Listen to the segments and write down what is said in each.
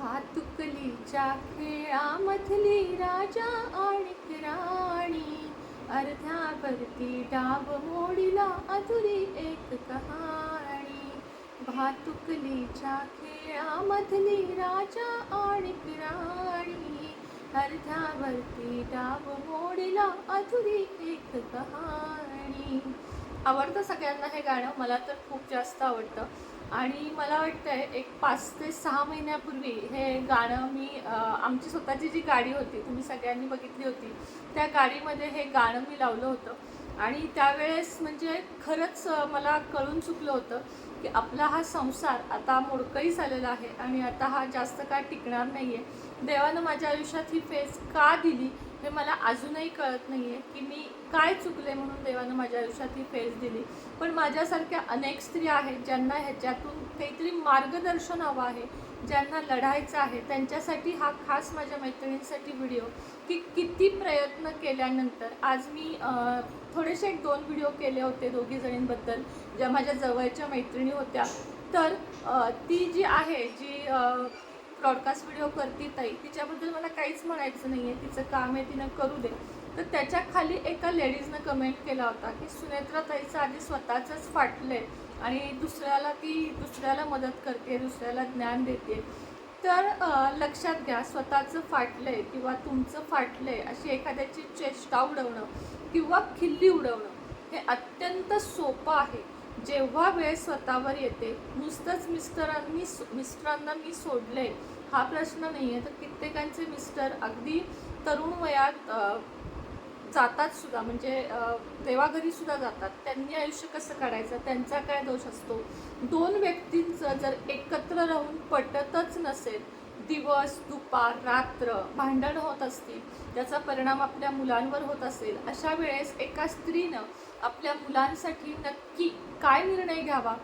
भातुकलीच्या खेळामधली राजा आणि राणी. अर्ध्यावरती डाव मोडीला अधुरी एक कहाणी. भातुकलीच्या खेळामधली राजा आणि राणी. अर्ध्यावरती डाव मोडीला अधुरी एक कहाणी. आवडतं सगळ्यांना हे गाणं? मला तर खूप जास्त आवडतं. आणि मला वाटतंय एक पाच ते सहा महिन्यापूर्वी हे गाणं मी आमची स्वतःची जी गाडी होती तुम्ही सगळ्यांनी बघितली होती त्या गाडीमध्ये हे गाणं मी लावलं होतं. आणि त्यावेळेस म्हणजे खरंच मला कळून चुकलं होतं की आपला हा संसार आता मोडकही झालेला आहे आणि आता हा जास्त काय टिकणार नाही आहे देवानं माझ्या आयुष्यात ही फेज का दिली? हे मला अजूनही कळत नाही आहे की मी काय चुकले म्हणून देवानं माझ्या आयुष्यात ही फेज दिली. पण माझ्यासारख्या अनेक स्त्रिया आहेत ज्यांना ह्याच्यातून काहीतरी मार्गदर्शन हवं आहे ज्यांना लढायचं आहे. त्यांच्यासाठी हा खास माझ्या मैत्रिणींसाठी व्हिडिओ की किती प्रयत्न केल्यानंतर आज मी थोडेसे एक दोन व्हिडिओ केले होते दोघी जणींबद्दल ज्या माझ्या जवळच्या मैत्रिणी होत्या. तर ती जी आहे जी ब्रॉडकास्ट व्हिडिओ करते ताई. तिच्याबद्दल मला काहीच म्हणायचं नाही आहे तिचं काम आहे तिनं करू दे. तर त्याच्याखाली एका लेडीजनं कमेंट केला होता की सुनेत्रा ताईचं आधी स्वतःचंच फाटलं आहे आणि दुसऱ्याला ती दुसऱ्याला मदत करते दुसऱ्याला ज्ञान देते. तर लक्षात घ्या स्वतःचं फाटलंय किंवा तुमचं फाटलंय अशी एखाद्याची चेष्टा उडवणं किंवा खिल्ली उडवणं हे अत्यंत सोपं आहे. जेव्हा वेळ स्वतःवर येते नुसतंच मिस्टरांनी मिस्टरांना मी सोडले हा प्रश्न नाही आहे तर कित्येकांचे मिस्टर अगदी तरुण वयात जातात सुद्धा. म्हणजे देवाघरी सुद्धा जातात. त्यांनी आयुष्य कसं काढायचं? त्यांचा काय दोष असतो? दोन व्यक्तींचं जर एकत्र राहून पटतच नसेल दिवस दुपार रात्र भांडण होत असतील त्याचा परिणाम आपल्या मुलांवर होत असेल. अशा वेळेस एका स्त्रीनं आपल्या मुलांसाठी नक्की काय निर्णय घ्यावा?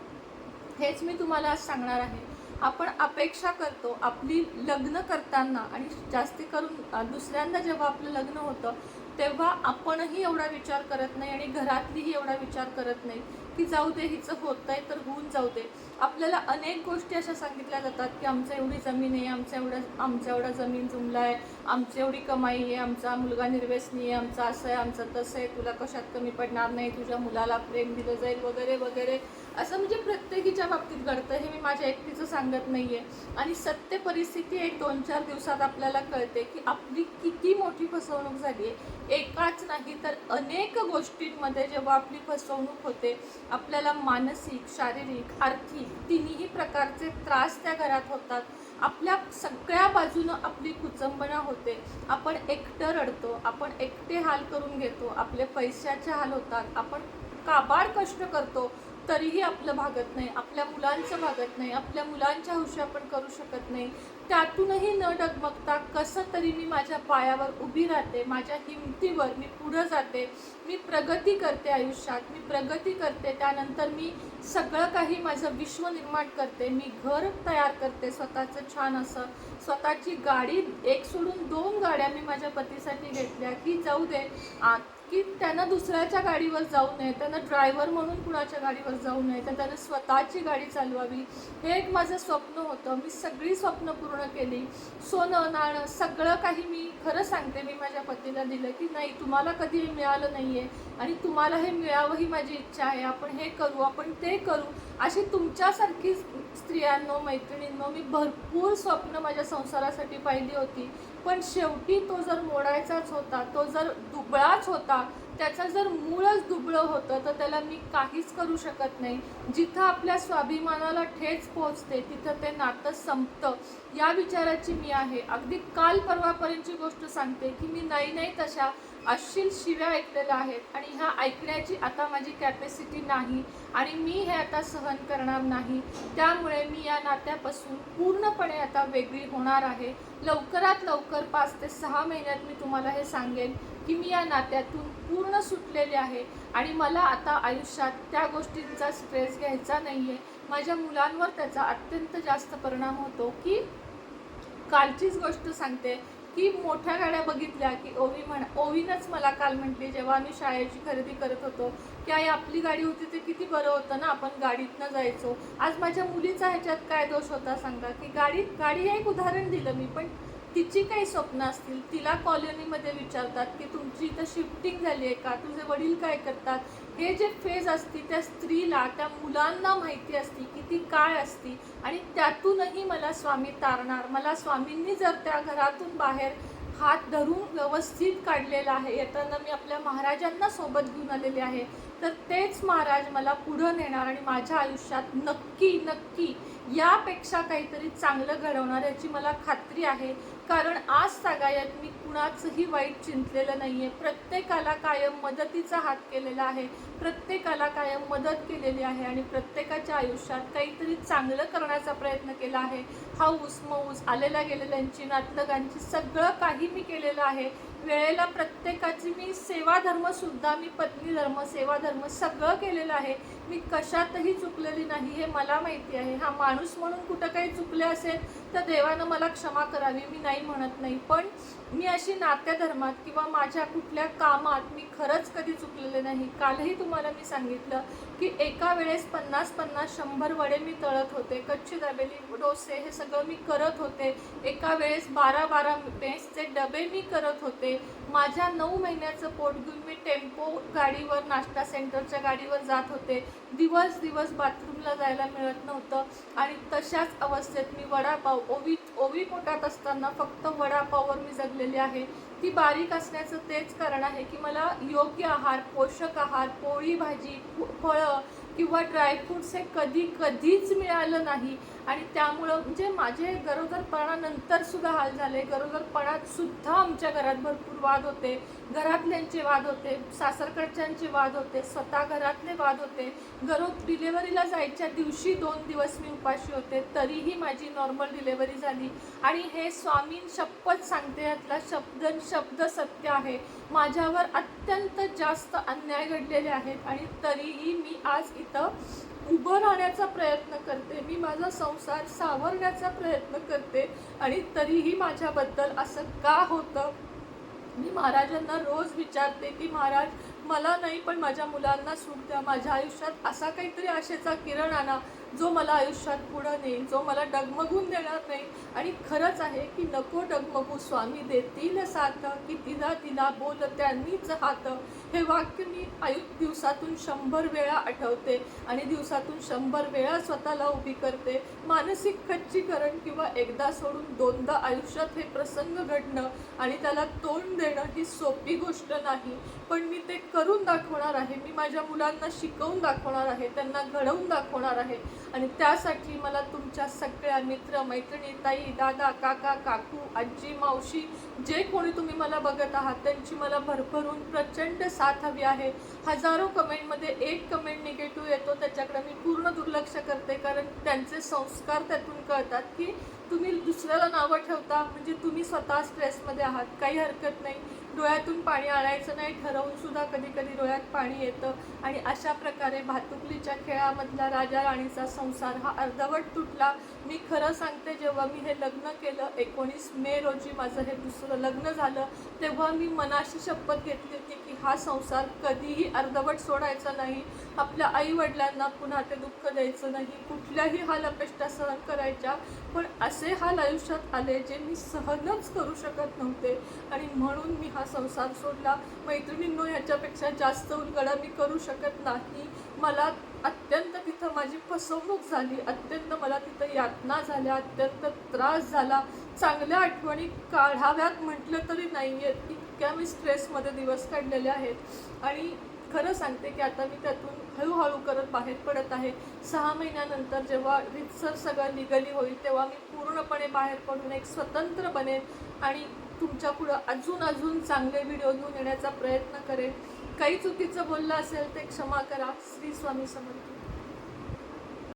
हेच मी तुम्हाला आज सांगणार आहे. आपण अपेक्षा करतो आपली लग्न करताना आणि जास्ती करून दुसऱ्यांदा जेव्हा आपलं लग्न होतं तेव्हा आपणही एवढा विचार करत नाही आणि घरातलीही एवढा विचार करत नाही. की जाऊ दे हिचं होतंय तर होऊन जाऊ दे. आपल्याला अनेक गोष्टी अशा सांगितल्या जातात की आमचं एवढी जमीन आहे आमच्या एवढं आमच्या एवढा जमीन जुमला आहे आमची एवढी कमाई आहे आमचा मुलगा निर्व्यसनी आहे आमचा असं आहे आमचं तसं आहे तुला कशात कमी पडणार नाही तुझ्या मुलाला प्रेम दिलं जाईल वगैरे वगैरे. असं म्हणजे प्रत्येकीच्या बाबतीत घडतं हे मी माझ्या एकटीचं सांगत नाही आहे आणि सत्य परिस्थिती एक दोन चार दिवसात आपल्याला कळते की आपली किती मोठी फसवणूक झाली आहे. एकाच नाही तर अनेक गोष्टींमध्ये जेव्हा आपली फसवणूक होते आपल्याला मानसिक शारीरिक आर्थिक तिन्ही प्रकारचे त्रास त्या घरात होतात. आपल्या सगळ्या बाजूनं आपली कुचंबना होते. आपण एकटं रडतो आपण एकटे हाल करून घेतो आपले पैशाचे हाल होतात आपण काबाड कष्ट करतो तरीही आपलं भागत नाही आपल्या मुलांचं भागत नाही आपल्या मुलांच्या हौशी आपण करू शकत नाही. त्यातूनही न डगमगता कसं तरी मी माझ्या पायावर उभी राहते माझ्या हिमतीवर मी पुढं जाते मी प्रगती करते आयुष्यात मी प्रगती करते त्यानंतर मी सगळं काही माझं विश्व निर्माण करते. मी घर तयार करते. स्वतःचं छान असं स्वतःची गाडी एक सोडून दोन गाड्या मी माझ्या पतीसाठी घेतल्या की जाऊ दे. आ- की त्यांना दुसऱ्याच्या गाडीवर जाऊ नये त्यांना ड्रायव्हर म्हणून कुणाच्या गाडीवर जाऊ नये तर त्यानं स्वतःची गाडी चालवावी. हे एक माझं स्वप्न होतं. मी सगळी स्वप्न पूर्ण केली. सोनं नाणं सगळं काही मी खरं सांगते. मी माझ्या पतीला दिलं की नाही तुम्हाला कधी हे मिळालं नाही आहे आणि तुम्हाला हे मिळावं ही माझी इच्छा आहे. आपण हे करू आपण ते करू. अशी तुमच्यासारखी स्त्रियांनो मैत्रिणींनो मी भरपूर स्वप्न माझ्या संसारासाठी पाहिली होती. पण शेवटी तो जर मोडायचाच होता तो जर दुबळाच होता त्याचं जर मूळच दुबळं होतं तर त्याला मी काहीच करू शकत नाही. जिथं आपल्या स्वाभिमानाला ठेच पोहोचते तिथं ते नातं संपतं. या विचाराची मी आहे. अगदी काल परवापर्यंतची गोष्ट सांगते की मी नाही नाही तशा अश्लील शिव्या ऐकलेल्या आहेत आणि ह्या ऐकण्याची आता माझी कॅपॅसिटी नाही आणि मी हे आता सहन करणार नाही. त्यामुळे मी या नात्यापासून पूर्णपणे आता वेगळी होणार आहे. लवकरात लवकर पाच ते सहा महिन्यात मी तुम्हाला हे सांगेन की मी या नात्यातून पूर्ण सुटलेले आहे आणि मला आता आयुष्यात त्या गोष्टींचा स्ट्रेस घ्यायचा नाही आहे माझ्या मुलांवर त्याचा अत्यंत जास्त परिणाम होतो की कालचीच गोष्ट सांगते. की मोठ्या गाड्या बघितल्या की ओवी म्हणा ओवीनंच मला काल म्हटली जेव्हा आम्ही शाळेची खरेदी करत होतो की आई आपली गाडी होती ते किती बरं होतं ना आपण गाडीतनं जायचो. आज माझ्या मुलीचा ह्याच्यात काय दोष होता सांगा? की गाडी गाडी हे एक उदाहरण दिलं मी पण तिची काही स्वप्न असतील तिला कॉलनीमध्ये विचारतात की तुमची इथं शिफ्टिंग झाली आहे का? तुझे वडील काय करतात? हे जे फेज असती त्या स्त्रीला त्या मुलांना माहिती असती की ती काय असती आणि त्यातूनही मला स्वामी तारणार. मला स्वामींनी जर त्या घरातून बाहेर हात धरून व्यवस्थित काढलेला आहे येताना मी आपल्या महाराजांना सोबत घेऊन आलेले आहे तर तेच महाराज मला पुढं नेणार आणि माझ्या आयुष्यात नक्की नक्की यापेक्षा काहीतरी चांगलं घडवणार याची मला खात्री आहे. कारण आज सगायत मी कुणाचंही वाईट चिंतलेलं नाही आहे प्रत्येकाला कायम मदतीचा हात केलेला आहे. प्रत्येकाला कायम मदत केलेली आहे आणि प्रत्येकाच्या आयुष्यात काहीतरी चांगलं करण्याचा प्रयत्न केला आहे. हाऊस मऊस आलेल्या गेलेल्यांची नातलगांची सगळं काही मी केलेलं आहे. वेळेला प्रत्येकाची मी सेवा सुद्धा मी पत्नी धर्म सेवा धर्म सगळं केलेलं आहे. मी कशातही चुकलेली नाही हे मला माहिती आहे. हा माणूस म्हणून कुठं काही चुकले असेल तर देवानं मला क्षमा करावी मी नाही म्हणत नाही. पण मी अशी नात्या धर्मात किंवा माझ्या कुठल्या कामात मी खरंच कधी चुकलेले नाही. कालही तुम्हाला मी सांगितलं की एका वेळेस पन्नास पन्नास शंभर वडे मी तळत होते. कच्ची दाबेली डोसे हे सगळं मी करत होते. एका वेळेस बारा बारा मेसचे डबे मी करत होते. माझ्या नऊ महिन्याचं पोट घेऊन मी टेम्पो गाडीवर नाश्ता सेंटरच्या गाडीवर जात होते. दिवस दिवस बाथरूमला जायला मिळत नव्हतं आणि तशाच अवस्थेत मी वडापाव ओवी ओवी पोटात असताना फक्त वडापाववर मी जगलेली आहे. ती बारीक असण्याचं तेच कारण आहे की मला योग्य आहार पोषक आहार पोळी भाजी फळं किंवा ड्रायफ्रूट्स हे कधी कधीच मिळालं नाही. आणि त्यामुळं म्हणजे माझे गरोदरपणानंतर सुद्धा हाल झाले. गरोदरपणात सुद्धा आमच्या घरात भरपूर वाद होते. घरातल्यांचे वाद होते सासरकडच्यांचे वाद होते स्वतः घरातले वाद होते. गरो डिलेवरीला जायच्या दिवशी दोन दिवस मी उपाशी होते तरीही माझी नॉर्मल डिलेवरी झाली. आणि हे स्वामी शपथ सांगते यातला शब्द शब्द सत्य आहे. माझ्यावर अत्यंत जास्त अन्याय घडलेले आहेत आणि तरीही मी आज इथं उभं राहण्याचा प्रयत्न करते. मी माझा संसार सावरण्याचा प्रयत्न करते आणि तरीही माझ्याबद्दल असं का होतं? मी महाराजांना रोज विचारते की महाराज मला नाही पण माझ्या मुलांना सुख द्या. माझ्या आयुष्यात असा काहीतरी आशेचा किरण आणा जो मला आयुष्यात पुढं नेईल जो मला डगमगून देणार नाही. आणि खरंच आहे की नको डगमगू स्वामी देतील साथ की तिला बोल त्यांनीच हात. हे वाक्य मी आयु दिवसातून शंभर वेळा आठवते. आणि दिवसातून शंभर वेळा स्वतःला उभी करते. मानसिक खच्चीकरण किंवा एकदा सोडून दोनदा आयुष्यात हे प्रसंग घडणं आणि त्याला तोंड देणं ही सोपी गोष्ट नाही. पण मी ते करून दाखवणार आहे मी माझ्या मुलांना शिकवून दाखवणार आहे त्यांना घडवून दाखवणार आहे. आणि त्यासाठी मला तुमच्या सगळ्या मित्र मैत्रिणी ताई दादा काका काकू आजी मावशी जे कोणी तुम्ही मला बघत आहात त्यांची मला भरभरून प्रचंड साथ हवी आहे. हजारो कमेंटमध्ये एक कमेंट निगेटिव्ह येतो त्याच्याकडे मी पूर्ण दुर्लक्ष करते कारण त्यांचे संस्कार त्यातून कळतात की तुम्ही दुसऱ्याला नावं ठेवता म्हणजे तुम्ही स्वतः स्ट्रेसमध्ये आहात काही हरकत नाही. डोळ्यातून पाणी आणायचं नाही ठरवून सुद्धा कधी कधी डोळ्यात पाणी येतं. आणि अशा प्रकारे भातुकलीच्या खेळामधला राजा राणीचा संसार हा अर्धवट तुटला. मी खरं सांगते जेव्हा मी हे लग्न केलं एकोणीस मे रोजी माझं हे दुसरं लग्न झालं तेव्हा मी मनाशी शपथ घेतली होती की हा संसार कधीही अर्धवट सोडायचा नाही. आपल्या आईवडिलांना पुन्हा ते दुःख द्यायचं नाही. कुठल्याही हाल अपेष्टा सहन करायच्या पण असे हाल आयुष्यात आले जे मी सहनच करू शकत नव्हते. आणि म्हणून मी हा संसार सोडला. मैत्रिणींनो ह्याच्यापेक्षा जास्त उलगडा मी करू शकत नाही. मला अत्यंत तिथं माझी फसवणूक झाली अत्यंत मला तिथं यातना झाल्या अत्यंत त्रास झाला. चांगल्या आठवणी काढाव्यात म्हटलं तरी नाही आहेत इतक्या मी स्ट्रेसमध्ये दिवस काढलेले आहेत. आणि खरं सांगते की आता मी त्यातून हळूहळू करत बाहेर पडत आहे. सहा महिन्यानंतर जेव्हा रितसर सगळं लिगली होईल तेव्हा मी पूर्णपणे बाहेर पडून एक स्वतंत्र बनेन आणि तुमच्या पुढं अजून अजून चांगले व्हिडिओ घेऊन येण्याचा प्रयत्न करेन. काही चुकीचं बोललं असेल ते क्षमा करा. श्री स्वामी समर्थ.